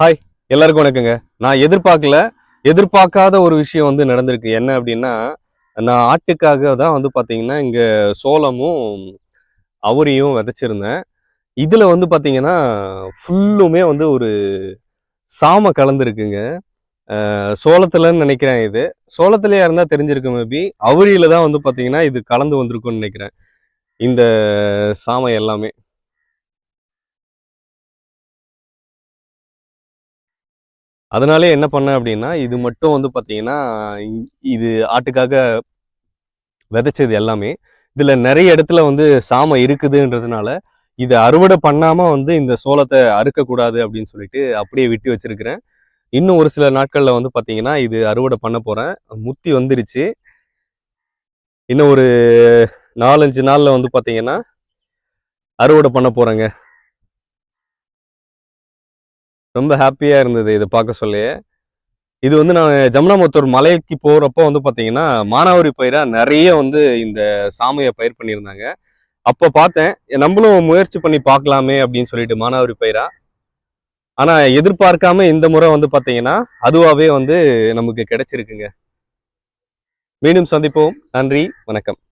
Hi எல்லாருக்கும் வணக்கங்க. நான் எதிர்பார்க்கல எதிர்பார்க்காத ஒரு விஷயம் வந்து நடந்திருக்கு. என்ன அப்படின்னா நான் ஆட்டுக்காக தான் வந்து பார்த்தீங்கன்னா இங்கே சோளமும் அவரியும் விதைச்சிருந்தேன். இதில் வந்து பார்த்தீங்கன்னா ஃபுல்லுமே வந்து ஒரு சாம கலந்துருக்குங்க. சோளத்தில்னு சோளத்துலன்னு நினைக்கிறேன் இது. சோளத்துலயா இருந்தால் தெரிஞ்சிருக்கு மேபி அவரியில் தான் வந்து பார்த்தீங்கன்னா இது கலந்து வந்திருக்கும்னு நினைக்கிறேன். இந்த சாமை எல்லாமே. அதனாலே என்ன பண்ணேன் அப்படின்னா இது மட்டும் வந்து பார்த்தீங்கன்னா இது ஆட்டுக்காக விதைச்சது எல்லாமே. இதில் நிறைய இடத்துல வந்து சாமை இருக்குதுன்றதுனால இதை அறுவடை பண்ணாமல் வந்து இந்த சோளத்தை அறுக்கக்கூடாது அப்படின்னு சொல்லிட்டு அப்படியே விட்டு வச்சிருக்கிறேன். இன்னும் ஒரு சில நாட்களில் வந்து பார்த்தீங்கன்னா இது அறுவடை பண்ண போகிறேன் முத்தி வந்துருச்சு. இன்னும் ஒரு நாலஞ்சு நாளில் வந்து பார்த்தீங்கன்னா அறுவடை பண்ண போகிறேங்க ரொம்ப ஹாப்பியாக இருந்தது இதை பார்க்க சொல்லியே. இது வந்து நான் ஜமுனாமுத்தூர் மலைக்கு போகிறப்போ வந்து பார்த்தீங்கன்னா மானாவரி பயிராக நிறைய வந்து இந்த சாமையை பயிர் பண்ணியிருந்தாங்க. அப்போ பார்த்தேன் நம்மளும் முயற்சி பண்ணி பார்க்கலாமே அப்படின்னு சொல்லிட்டு மானாவாரி பயிரா. ஆனால் எதிர்பார்க்காம இந்த முறை வந்து பார்த்தீங்கன்னா அதுவாகவே வந்து நமக்கு கிடைச்சிருக்குங்க. மீண்டும் சந்திப்போம். நன்றி வணக்கம்.